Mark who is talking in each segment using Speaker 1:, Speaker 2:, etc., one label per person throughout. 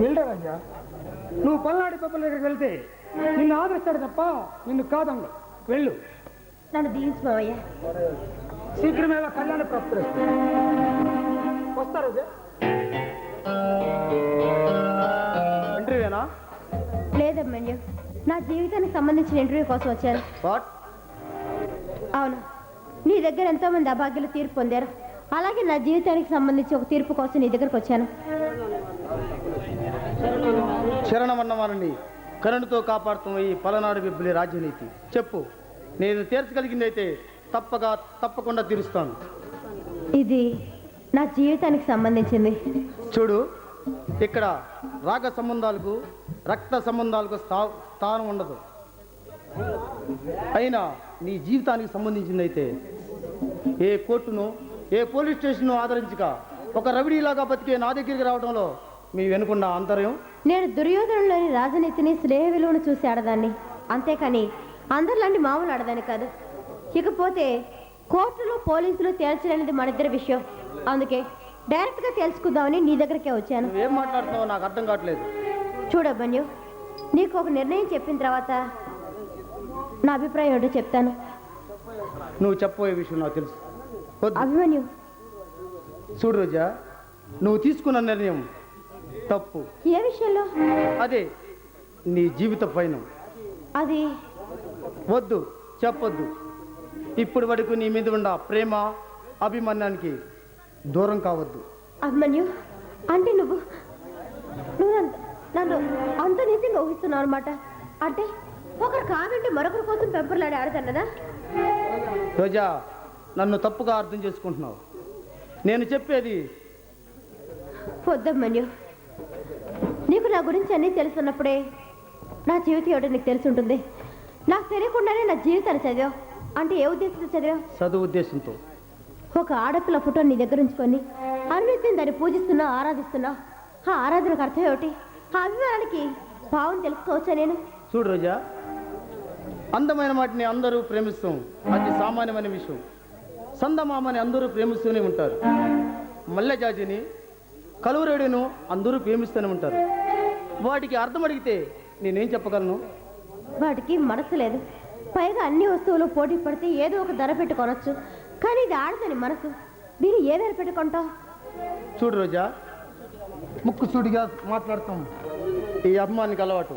Speaker 1: వెళ్ళరా రాజా? నువ్వు పల్నాడి పప్పుల దగ్గరికి వెళ్తే నిన్ను ఆదరిస్తాడు తప్ప నిన్ను కాదండు వెళ్ళు.
Speaker 2: నన్ను దీవించు మావయ్య
Speaker 1: శీఘ్రమేవ కళ్యాణ ప్రాప్తి వస్తారు
Speaker 3: ఇంటర్వ్యూనా
Speaker 2: నా జీవితానికి సంబంధించిన ఇంటర్వ్యూ కోసం వచ్చాను. అవును. నీ దగ్గర ఎంతో మంది అభాగ్యులు తీర్పు పొందారు. అలాగే నా జీవితానికి సంబంధించి ఒక తీర్పు కోసం నీ దగ్గరకు వచ్చాను.
Speaker 3: శరణమన్నవారిని కరుణతో కాపాడుతున్న ఈ పలనాడు బిబ్బులి రాజ్యనీతి. చెప్పు నేను తీర్చగలిగిందైతే తప్పగా తప్పకుండా తీరుస్తాను.
Speaker 2: ఇది నా జీవితానికి సంబంధించింది.
Speaker 3: చూడు ఇక్కడ రాగ సంబంధాలకు రక్త సంబంధాలకు స్థా స్థానం ఉండదు. అయినా నీ జీవితానికి సంబంధించిందైతే ఏ కోర్టును ఏ పోలీస్ స్టేషన్ను ఆదరించక ఒక రవిడీలాగా బతికే నా దగ్గరికి రావడంలో మీ వెనుకున్న అంతర్యం
Speaker 2: నేను దుర్యోధనులోని రాజనీతిని స్నేహ విలువను చూసి ఆడదాన్ని. అంతేకాని అందరిలాంటి మామూలు ఆడదాన్ని కాదు. ఇకపోతే కోర్టులో పోలీసులు తేల్చలేనిది మన ఇద్దరి విషయం. అందుకే డైరెక్ట్గా తెలుసుకుందామని నీ దగ్గరికే వచ్చాను.
Speaker 3: నువ్వేం మాట్లాడుతున్నావో నాకు అర్థం కావట్లేదు.
Speaker 2: చూడబ్బన్యు నీకు ఒక నిర్ణయం చెప్పిన తర్వాత నా అభిప్రాయం ఏంటో చెప్తాను.
Speaker 3: నువ్వు చెప్పబోయే విషయం నాకు తెలుసు. వద్దు.
Speaker 2: అభిమన్యు.
Speaker 3: చూడు రోజా నువ్వు తీసుకున్న నిర్ణయం తప్పు.
Speaker 2: ఏ విషయంలో?
Speaker 3: అదే నీ జీవిత పైన
Speaker 2: అది?
Speaker 3: వద్దు చెప్పొద్దు. ఇప్పుడు వరకు నీ మీద ఉన్న ప్రేమ అభిమానానికి దూరం కావద్దు.
Speaker 2: అభిమన్యు అంటే నువ్వు నువ్వు నన్ను- నన్ను అంత నిజంగా ఊహిస్తున్నావు అనమాట అంటే ఒకరు కాదంటే మరొకరి కోసం పెంపర్లాడి ఆడతానదా
Speaker 3: రోజా నన్ను తప్పుగా అర్థం చేసుకుంటున్నావు. నేను చెప్పేది
Speaker 2: వద్దమ్మన్యు. నీకు నా గురించి అన్నీ తెలుసున్నప్పుడే నా జీవితం ఏమిటో నీకు తెలిసి ఉంటుంది నాకు తెలియకుండానే నా జీవితాన్ని చదివావు. అంటే ఏ ఉద్దేశంతో చదివావు?
Speaker 3: చదువు ఉద్దేశంతో.
Speaker 2: ఒక ఆడపిల్ల ఫోటో నీ దగ్గర ఉంచుకొని అనునిత్యం దాన్ని పూజిస్తున్నావు ఆరాధిస్తున్నావు. ఆ ఆరాధనకు అర్థం ఏమిటి? ఆ అభిమానానికి భావం తెలుసుకోవచ్చా నేను?
Speaker 3: చూడు రోజా అందమైన వాటిని అందరూ ప్రేమిస్తాం. అది సామాన్యమైన విషయం. సందమామని అందరూ ప్రేమిస్తూనే ఉంటారు. మల్లెజాజిని కలువరేడును అందరూ ప్రేమిస్తూనే ఉంటారు. వాటికి అర్థం అడిగితే నేనేం చెప్పగలను?
Speaker 2: వాటికి మనసు లేదు. పైగా అన్ని వస్తువులు పోటీ పడితే ఏదో ఒక ధర పెట్టి కొనొచ్చు. కానీ ఇది ఆడదని మనసు. దీన్ని ఏ ధర పెట్టి కొంటావు
Speaker 3: చూడు రోజా ముక్కు సూటిగా మాట్లాడతాం. ఈ అభిమానికి అలవాటు.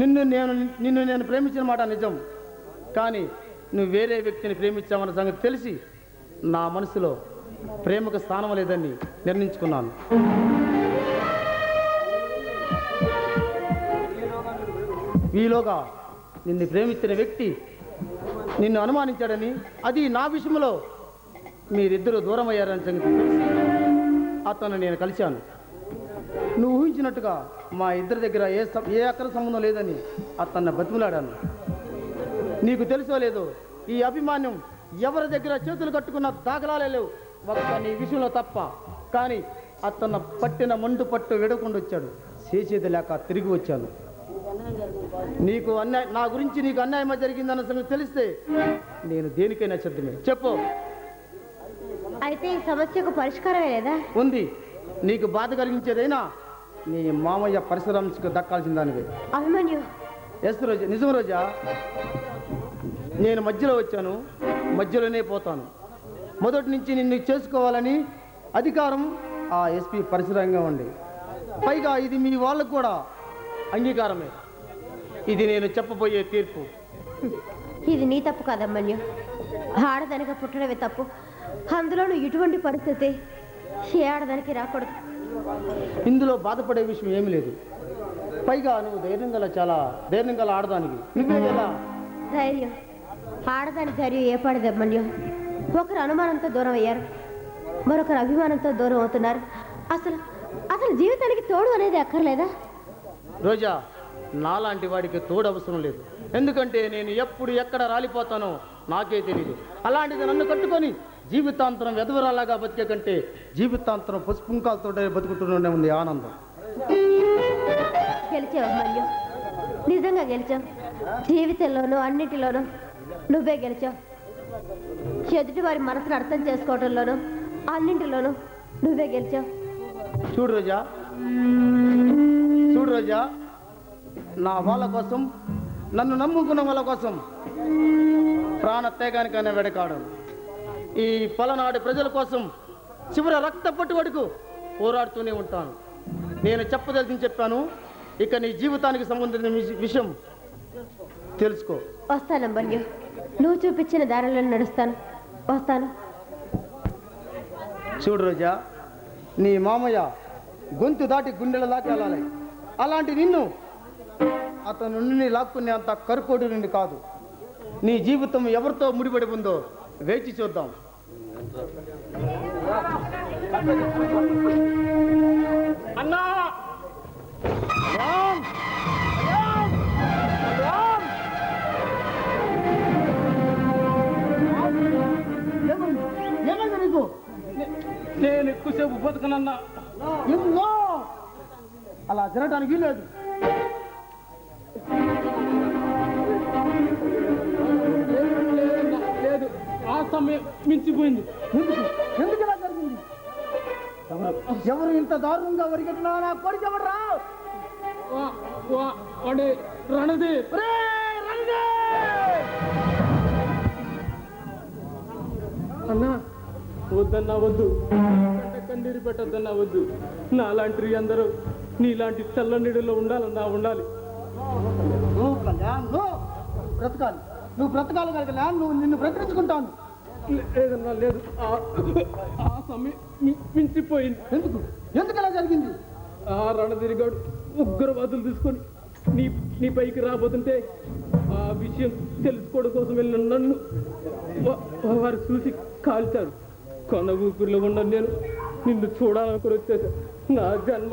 Speaker 3: నిన్ను నేను నిన్ను నేను ప్రేమించిన మాట నిజం. కానీ నువ్వు వేరే వ్యక్తిని ప్రేమించామన్న సంగతి తెలిసి నా మనసులో ప్రేమకు స్థానం లేదని నిర్ణయించుకున్నాను. ఈలోగా నిన్ను ప్రేమించిన వ్యక్తి నిన్ను అనుమానించాడని అది నా విషయంలో మీరిద్దరూ దూరం అయ్యారని సంగతి అతను నేను కలిశాను. నువ్వు ఊహించినట్టుగా మా ఇద్దరి దగ్గర ఏ సం- ఏ అక్కర సంబంధం లేదని అతన్ని బతిమలాడాను. నీకు తెలుసో లేదో ఈ అభిమాన్యం ఎవరి దగ్గర చేతులు కట్టుకున్న దాఖలాలే లేవు. ఒక్క నీ విషయంలో తప్ప. కానీ అతను పట్టిన మండు పట్టు విడకుండా వచ్చాడు. చేసేది లేక తిరిగి వచ్చాను. నీకు అన్యాయం నా గురించి నీకు అన్యాయమా జరిగిందన్న సంగతి తెలిస్తే నేను దేనికైనా సిద్ధమే. చెప్పు.
Speaker 2: అయితే ఈ సమస్యకు పరిష్కారమే లేదా?
Speaker 3: ఉంది. నీకు బాధ కలిగించేదైనా నీ మామయ్య పరిశ్రమకు దక్కాల్సిన దానివే.
Speaker 2: అభిమన్యు.
Speaker 3: ఎస్ రోజా నిజం రోజా? నేను మధ్యలో వచ్చాను మధ్యలోనే పోతాను. మొదటి నుంచి నిన్ను చేసుకోవాలని అధికారం ఆ ఎస్పీ పరిసరంగా ఉంది. పైగా ఇది మీ వాళ్ళకు కూడా అంగీకారమే. ఇది నేను చెప్పబోయే తీర్పు.
Speaker 2: ఇది నీ తప్పు కాదమ్మన్యు. ఆడదానిగా పుట్టడమే తప్పు. అందులోనూ ఇటువంటి పరిస్థితి ఏ ఆడదానికి రాకూడదు.
Speaker 3: ఇందులో బాధపడే విషయం ఏమీ లేదు. పైగా నువ్వు ధైర్యం గల చాలా ధైర్యం గల ఆడదానికి. నువ్వే
Speaker 2: ధైర్యం. ఆడదాని ధైర్యం ఏ పాడదమ్మన్యు ఒకరు అనుమానంతో దూరం అయ్యారు. మరొకరు అభిమానంతో దూరం అవుతున్నారు. అసలు అసలు జీవితానికి తోడు అనేది అక్కర్లేదా?
Speaker 3: రోజా నాలాంటి వాడికి తోడు అవసరం లేదు. ఎందుకంటే నేను ఎప్పుడు ఎక్కడ రాలిపోతానో నాకే తెలియదు అలాంటిది నన్ను కట్టుకొని జీవితాంతరం వెధవరాలాగా బతికే కంటే జీవితాంతరం పసుపుంకాలతో బతుకుతూనే ఉంది ఆనందం.
Speaker 2: గెలిచావు నిజంగా గెలిచావు. జీవితంలోనూ అన్నిటిలోనూ నువ్వే గెలిచావు. ఎదుటి వారి మనసును అర్థం చేసుకోవడంలోనూ అన్నింటిలోనూ నువ్వే గెలిచావు.
Speaker 3: చూడు రోజా. రోజా. నా వాళ్ళ కోసం నన్ను నమ్ముకున్న వాళ్ళ కోసం ప్రాణ త్యాగానికైనా వెడకాడు. ఈ పలనాడు ప్రజల కోసం చివరి రక్త పట్టు వరకు పోరాడుతూనే ఉంటాను. నేను చెప్పదలిసింది చెప్పాను ఇక నీ జీవితానికి సంబంధించిన విష- విషయం తెలుసుకో.
Speaker 2: వస్తాను బండ్యు నువ్వు చూపించిన దారిలో నడుస్తాను. వస్తాను.
Speaker 3: చూడు రోజా నీ మామయ్య గొంతు దాటి గుండెల దాటి వెళ్ళాలి. అలాంటి నిన్ను అతను నుండి లాక్కునే అంత కరుకోడు నుండి కాదు. నీ జీవితం ఎవరితో ముడిపడి ఉందో వేచి చూద్దాం. అన్నా!
Speaker 1: నేను ఎక్కువసేపు బతుకనన్నా.
Speaker 3: అలా జరగడానికి లేదు
Speaker 1: లేదు ఆ సమయం మించిపోయింది.
Speaker 3: ఎందుకు? ఎందుకు ఇలా జరిగింది? ఎవరు? ఎవరు ఇంత దారుణంగా వరిగట్టినా నా కొడుకు ఎవరు రా
Speaker 1: వాడే రణదీప్ అన్నా వద్దన్నా వద్దు. కన్నీరు పెట్టద్దన్నా వద్దు. నాలాంటి అందరూ నీలాంటి తెల్ల నీడలో ఉండాలన్నా ఉండాలి.
Speaker 3: నువ్వు నువ్వు బ్రతకాలి నువ్వు బ్రతకాలి కళ్యాణ్ నువ్వు నిన్ను బ్రతికించుకుంటాను.
Speaker 1: లేదన్నా లేదు ఆ- సమయం మించిపోయింది
Speaker 3: ఎందుకు ఎందుకు ఇలా జరిగింది?
Speaker 1: ఆ రణదిరిగాడు ఉగ్రవాదులు తీసుకొని నీ నీ పైకి రాబోతుంటే ఆ విషయం తెలుసుకోవడం కోసం వెళ్ళిన నన్ను వారు చూసి కాల్చారు కొన ఊపిరిలో ఉన్న నేను నిన్ను చూడాలనుకుని వచ్చేసా నా జన్మ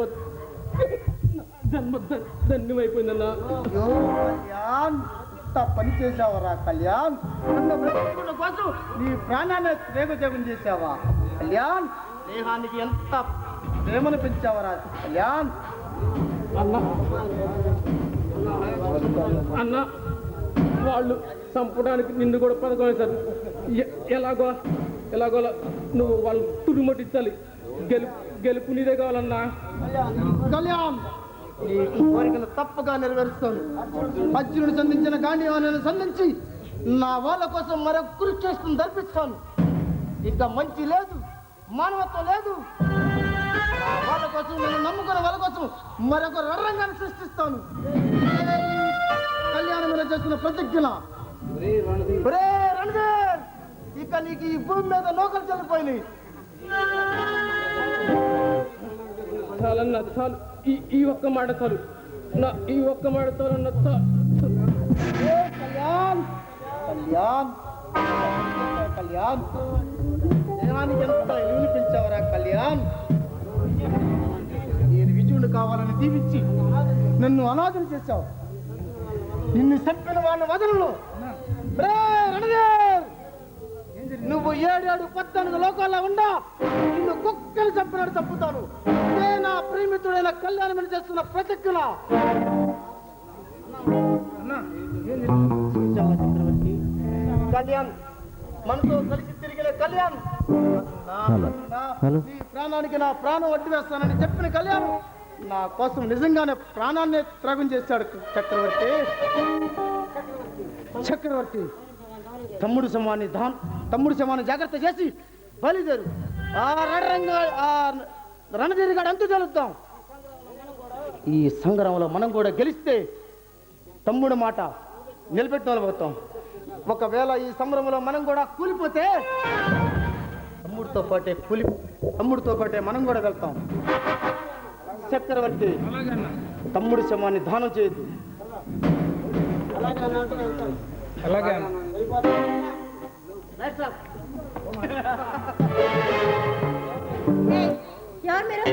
Speaker 1: జన్మ ధన్- ధన్యమైపోయిందన్నా.
Speaker 3: అయ్యో కళ్యాణ్ ఇంత పని చేసావరా కళ్యాణ్? నన్ను బ్రతికించుకోవడం కోసం నీ ప్రాణాన్ని రేగజేగం చేసావా కళ్యాణ్ దేహానికి ఎంత ప్రేమను పెంచావరా కళ్యాణ్?
Speaker 1: అన్న అన్న వాళ్ళు చంపడానికి నిన్ను కూడా పథకం వేశారు. ఎ- ఎలాగో ఎలాగో నువ్వు వాళ్ళు తుడిమట్టించాలి. గెలుపు గెలుపు నీదే కావాలన్నా.
Speaker 3: కళ్యాణ్ నీ కోరికను తప్పగా నెరవేరుస్తాను. అర్జునుడు సంధించిన గాంధీవాణిని సంధించి నా వాళ్ళ కోసం మరొక కృషి చేస్తుంది దర్పిస్తాను ఇక మంచి లేదు మానవత్వం లేదు. వాళ్ళ కోసం నేను నమ్ముకున్న వాళ్ళ కోసం మరొక రణరంగాన్ని సృష్టిస్తాను. కళ్యాణం మీద చేస్తున్న ప్రతిజ్ఞ ఇక నీకు ఈ భూమి మీద నౌకలు చల్లిపోయినాయి.
Speaker 1: చాలన్నా చాలు. ఈ ఈ ఒక్క మాట చాలు నా ఈ ఒక్క మాట చాలు చా-
Speaker 3: కళ్యాణ్! కళ్యాణ్! కళ్యాణ్! ఎంత కళ్యాణ్! నేను విజయుడు కావాలని దీవించి నన్ను అనాథం చేశావు. నిన్ను చంపిన వాళ్ళ వదలను. రణదే నువ్వు ఏడేడు పద్నాలుగు లోకాల్లో ఉండా నిన్ను కుక్కలు చంపినాడు చంపుతాను నా ప్రేమితుడైన కళ్యాణం చేస్తున్న ప్రతిజ్ఞ. చక్రవర్తి కళ్యాణ్ మనతో కలిసి తిరిగిన కళ్యాణ్. నీ ప్రాణానికి నా ప్రాణం అడ్డు వేస్తానని చెప్పిన కళ్యాణ్ నా కోసం నిజంగానే ప్రాణాన్ని త్యాగం చేశాడు చక్రవర్తి. చక్రవర్తి. తమ్ముడు సమాన్ని దాన్ తమ్ముడు సమాన్ని జాగ్రత్త చేసి బలిదేరు. ఆ రణరంగా ఆ రణధీరిగాడు అంతు తెలుద్దాం. ఈ సంగ్రామంలో మనం కూడా గెలిస్తే తమ్ముడు మాట నిలబెట్టిన పోతాం. ఒకవేళ ఈ సంబరంలో మనం కూడా కూలిపోతే తమ్ముడితో పాటే కూలి తమ్ముడితో పాటే మనం కూడా వెళ్తాం. చక్రవర్తి తమ్ముడి శమాన్ని దానం చేయొద్దు.
Speaker 1: అలాగే
Speaker 2: మీరు ఎవరు మీరు?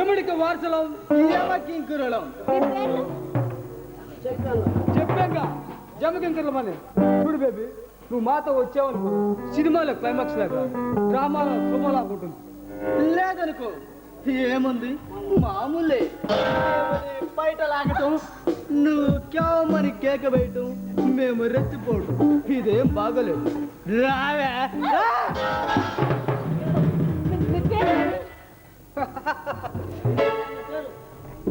Speaker 1: ఎముడికి వారసలం
Speaker 2: పేర్లు?
Speaker 1: చెప్పాక జమకింకర్ల మని చూడు బేబీ నువ్వు మాతో వచ్చావనుకో సినిమాలో క్లైమాక్స్ లాగా డ్రామాలో శుభలాగా ఉంటుంది
Speaker 3: లేదనుకో ఏముంది? మామూలే. బయట లాగటం. నువ్వు కేవమని కేక వేయటం. మేము రెచ్చిపోవడం ఇదేం బాగలేదు. రావే?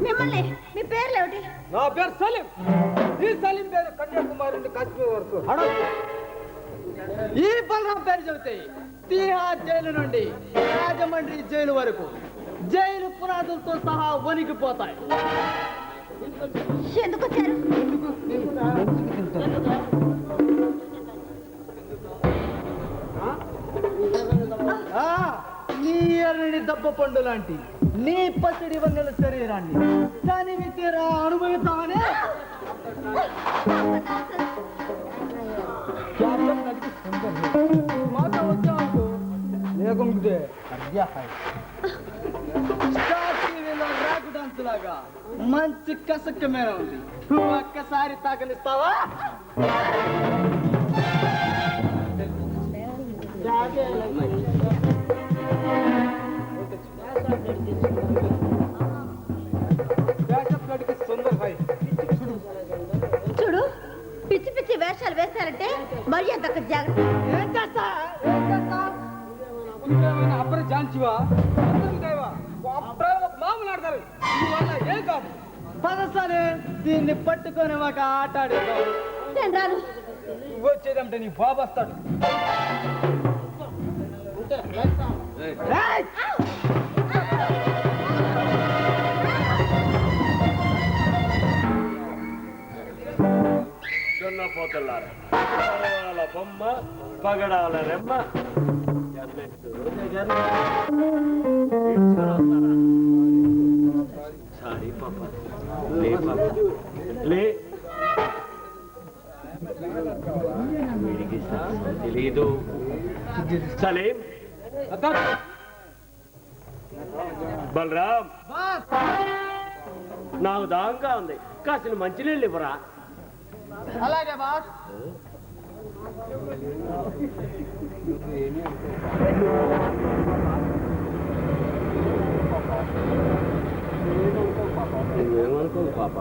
Speaker 2: మిమ్మల్ని మీ పేర్లు ఏమిటి
Speaker 1: నా పేరు సలీం. ఈ సలీం పేరు కన్యాకుమారి నుండి కాశ్మీర్ వరకు
Speaker 4: ఈ బలరాం పేరు చెబితే తీహార్ జైలు నుండి రాజమండ్రి జైలు వరకు. జైలు పునాదులతో సహా వణికిపోతాయి.
Speaker 2: ఎందుకు వచ్చారు
Speaker 4: నీ ఎర్రని దెబ్బ పండు లాంటి నీ పసిడి వన్నెల శరీరాన్ని దానివి తీరా అనుభవిస్తామని మాతో వచ్చావు లేకుంటే లాగా మంచి కసక్కమైన ఉంది. ఒక్కసారి తాకనిస్తావా
Speaker 2: చూడు పిచ్చి పిచ్చి వేషాలు వేశారంటే మరి అంత జాగ్రత్త?
Speaker 4: ఏం చేస్తా? ఏం చేస్తా?
Speaker 1: అప్పుడు జాన్చివా మామూలు ఆడతారు వల్ల ఏం కాదు
Speaker 4: పదసరే దీన్ని పట్టుకొని ఒక ఆట
Speaker 2: నేను రాను.
Speaker 1: వచ్చేదంటే నీ బాబు వస్తాడు!
Speaker 5: దున్నపోతులారా పగడాల బొమ్మ పగడాల రెమ్మ. ఎన్నెట్టు లే. వీడికి తెలీదు. సలీం. బలరాం. నాకు దాహంగా ఉంది. కాసిన మంచినీళ్ళు ఇవ్వరా?
Speaker 4: అలాగే బాస్.
Speaker 5: ఏమి నువ్వేమనుకోవు పాప?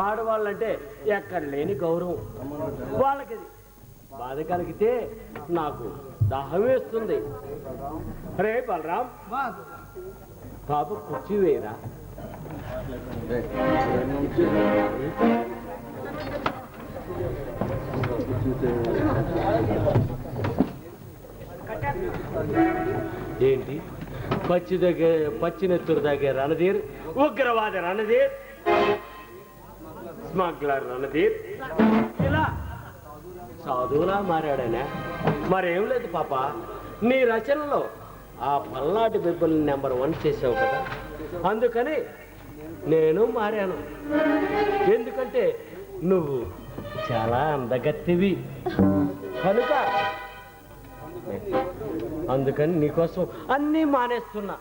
Speaker 5: ఆడవాళ్ళంటే ఎక్కడ లేని గౌరవం. వాళ్ళకి బాధ కలిగితే నాకు దాహం వేస్తుంది. రే బలరాం. పాప కుర్చీ వేయరా? ఏంటి? పచ్చి దగ్గర పచ్చి నెత్తురు దగ్గర రణధీర్ ఉగ్రవాద రణధీర్ స్మగ్లర్ రణధీర్. ఇలా సాధువులా మారాడనే. మరేం లేదు పాప నీ రచనలో ఆ పల్నాటి బిబ్బల్ని నెంబర్ వన్ చేసావు కదా. అందుకని నేను మారాను. ఎందుకంటే నువ్వు చాలా అందగత్తివి. కనుక అందుకని నీకోసం అన్నీ మానేస్తున్నా.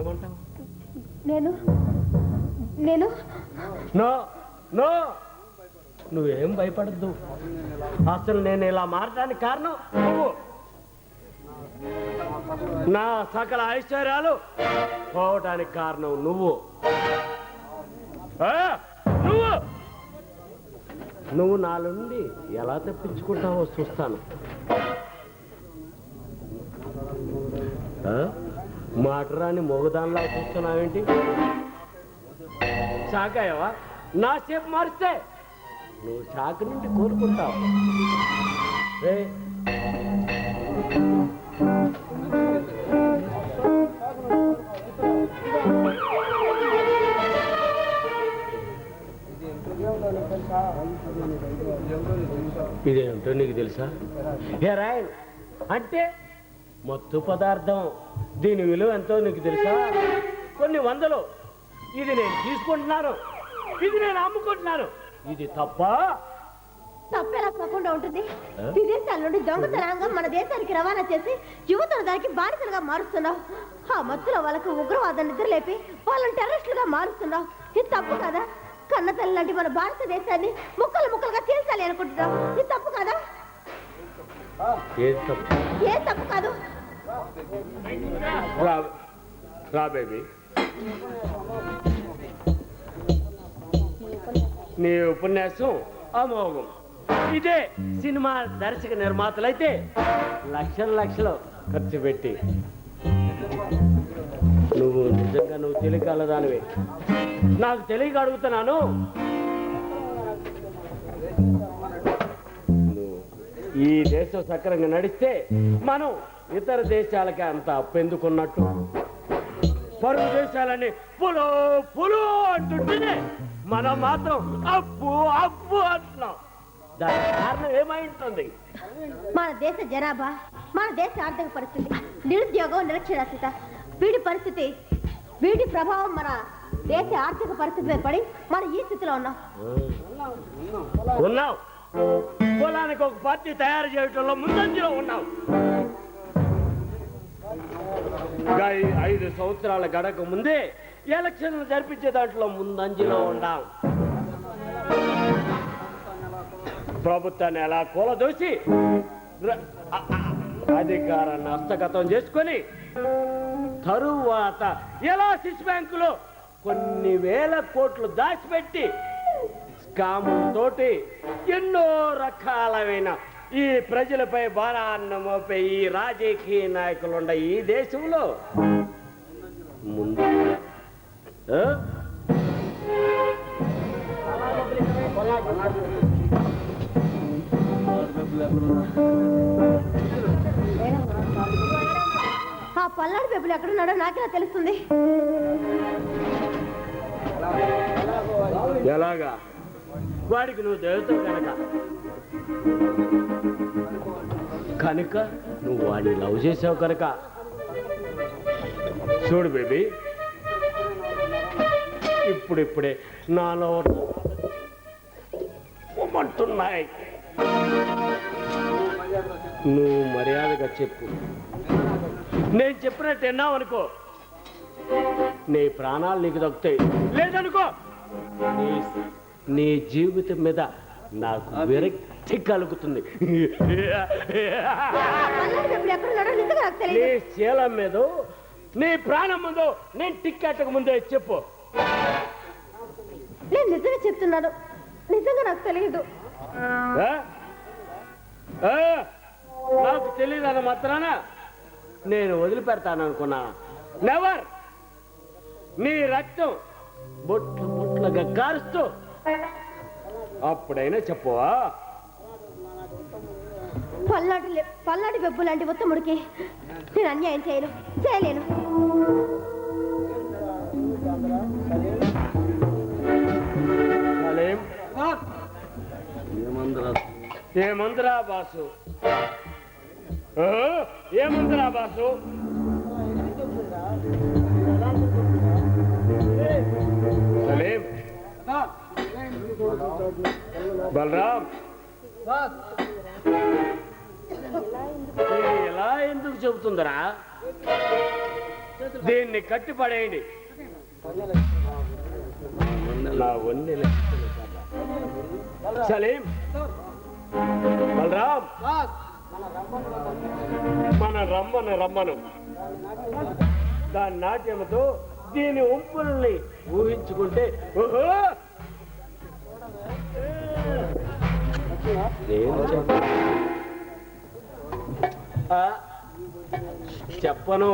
Speaker 5: ఏమంటావు?
Speaker 2: నేను? నేను?
Speaker 5: No no. నువ్వేం భయపడద్దు. అసలు నేను ఇలా మారడానికి కారణం నువ్వు. నా సకల ఐశ్వర్యాలు పోవటానికి కారణం నువ్వు. ఆ, నువ్వు నువ్వు నాలుండి ఎలా తప్పించుకుంటావో చూస్తాను. ఆ? మాటరాని మొగదానిలా చూస్తున్నావేంటి? చాకాయవా? నా సేపు మారిస్తే నువ్వు షాక్ నుండి కోరుకుంటావు. రే. ఇదేంటో నీకు తెలుసా? హెరాయిన్ అంటే మత్తు పదార్థం. దీని విలువ ఎంతో నీకు తెలుసా? కొన్ని వందలు. ఇది నేను తీసుకుంటున్నాను. ఇది నేను అమ్ముకుంటున్నాను. ఇది తప్ప?
Speaker 2: తప్పెలా తప్పకుండా ఉంటుంది? విదేశాల నుండి దొంగతనంగా మన దేశానికి రవాణా చేసి యువతను దానికి బానిసలుగా మారుస్తున్నావు. ఆ మత్తులో వాళ్ళకు ఉగ్రవాద నిద్ర లేపి వాళ్ళని టెర్రరిస్టులుగా మారుస్తున్నావు. ఇది తప్పు కదా? తల్లి లాంటి మన భారతదేశాన్ని ముక్కలు ముక్కలుగా తీర్చాలి అనుకుంటున్నావు. ఇది తప్పు కదా? ఏ తప్పు కాదు?
Speaker 5: రా రా బేబీ. నీ ఉపన్యాసం అమోఘం. ఇదే సినిమా దర్శక నిర్మాతలైతే లక్షల లక్షలు ఖర్చు పెట్టి నువ్వు నిజంగా నువ్వు తెలియగలదానివే. నాకు తెలియక అడుగుతున్నాను. ఈ దేశం సక్రంగా నడిస్తే మనం ఇతర దేశాలకి అంత అప్పెందుకున్నట్టు. పరుగు దేశాలని పులు పులు అంటుంటేనే మనం మాత్రం అప్పు అప్పు అంటున్నాం. దాని కారణం ఏమై ఉంటుంది
Speaker 2: మన దేశ జనాభా మన దేశ ఆర్థిక పరిస్థితి నిరుద్యోగం నిరక్షరాస్యత వీడి పరిస్థితి వీటి ప్రభావం మన దేశ ఆర్థిక పరిస్థితిపై పడి మనం ఈ స్థితిలో ఉన్నాం.
Speaker 5: ఉన్నావు. పొలానికి ఒక పార్టీ తయారు చేయటంలో ముందంజలో ఉన్నావు. ఐదు సంవత్సరాల గడక ముందే ఎలక్షన్లు జరిపించే దాంట్లో ముందంజలో ఉన్నాం. ప్రభుత్వాన్ని ఎలా కూలదోసి అధికారాన్ని హస్తగతం చేసుకొని తరువాత ఎలా స్విస్ బ్యాంకులో కొన్ని వేల కోట్లు దాచిపెట్టి స్కాము తోటి ఎన్నో రకాలైన ఈ ప్రజలపై భారాన్న మోపే ఈ రాజకీయ నాయకులు ఉండ ఈ దేశంలో ముందు ఆ?
Speaker 2: ఆ పల్నాడు పెబ్బులు ఎక్కడున్నాడో నాకెలా తెలుస్తుంది?
Speaker 5: ఎలాగా? వాడికి నువ్వు దేవతవు కనుక. కనుక నువ్వు వాడిని లవ్ చేసావు కనుక. చూడు బేబీ. ఇప్పుడిప్పుడే నాలో ఉమ్మంటున్నాయి. నువ్వు మర్యాదగా చెప్పు. నేను చెప్పినట్టు విన్నావు అనుకో. నీ ప్రాణాలు నీకు దక్కుతాయి. లేదనుకో. నీ జీవితం మీద నాకు విరక్తి కలుగుతుంది. నీ
Speaker 2: తెలియదు
Speaker 5: శీలం మీద నీ ప్రాణం ముందు నేను టిక్కెట్కు ముందే చెప్పు.
Speaker 2: నేను నిజంగా చెప్తున్నాను. నిజంగా నాకు తెలియదు
Speaker 5: ఆ? ఆ? నాకు తెలియదన్న మాత్రాన? నేను వదిలిపెడతాను అనుకున్నా నెవర్ నీ రక్తం బొట్లు బొట్లుగా కారుస్తూ అప్పుడైనా చెప్పవా?
Speaker 2: పల్నాటి లే- పల్నాటి వెబ్బు లాంటి ఉత్తముడికి నేను అన్యాయం చేయను చేయలేను.
Speaker 5: ఏమందిరా బాసు? ఏమందిరా బాసు? సలీం. బలరాం. ఎలా ఎందుకు చెబుతుందరా? దీన్ని కట్టి పడేయండి నా వన్నె సలీం. బలరాం. మన రమ్మను రమ్మను. దాని నాట్యముతో దీని ఉంపుల్ని ఊహించుకుంటే ఓహో! చెప్పను.